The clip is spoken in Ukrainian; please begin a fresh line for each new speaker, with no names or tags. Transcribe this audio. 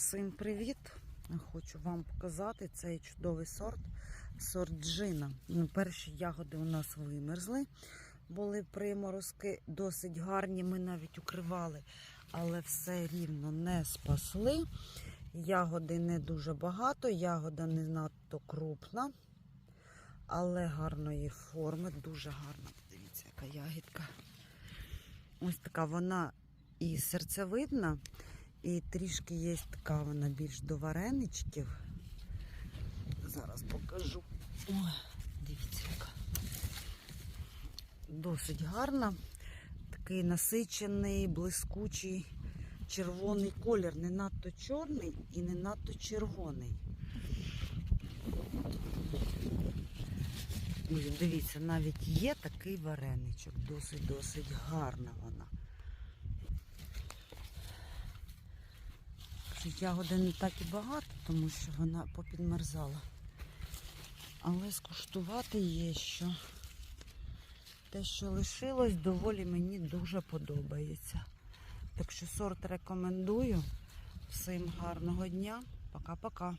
Всім привіт! Хочу вам показати цей чудовий сорт, сорт джина. Ну, перші ягоди у нас вимерзли, були приморозки, досить гарні. Ми навіть укривали, але все рівно не спасли. Ягоди не дуже багато, ягода не надто крупна, але гарної форми, дуже гарна. Подивіться, яка ягідка. Ось така вона і серцевидна. І трішки є така вона більш до вареничків. Зараз покажу. Ой, дивіться, яка. Досить гарна. Такий насичений, блискучий червоний колір. Не надто чорний і не надто червоний. Ой, дивіться, навіть є такий вареничок. Досить-досить гарна вона. Ягоди не так і багато, тому що вона попідмерзала. Але скуштувати є що. Те, що лишилось, доволі мені дуже подобається. Так що сорт рекомендую. Всім гарного дня. Пока-пока.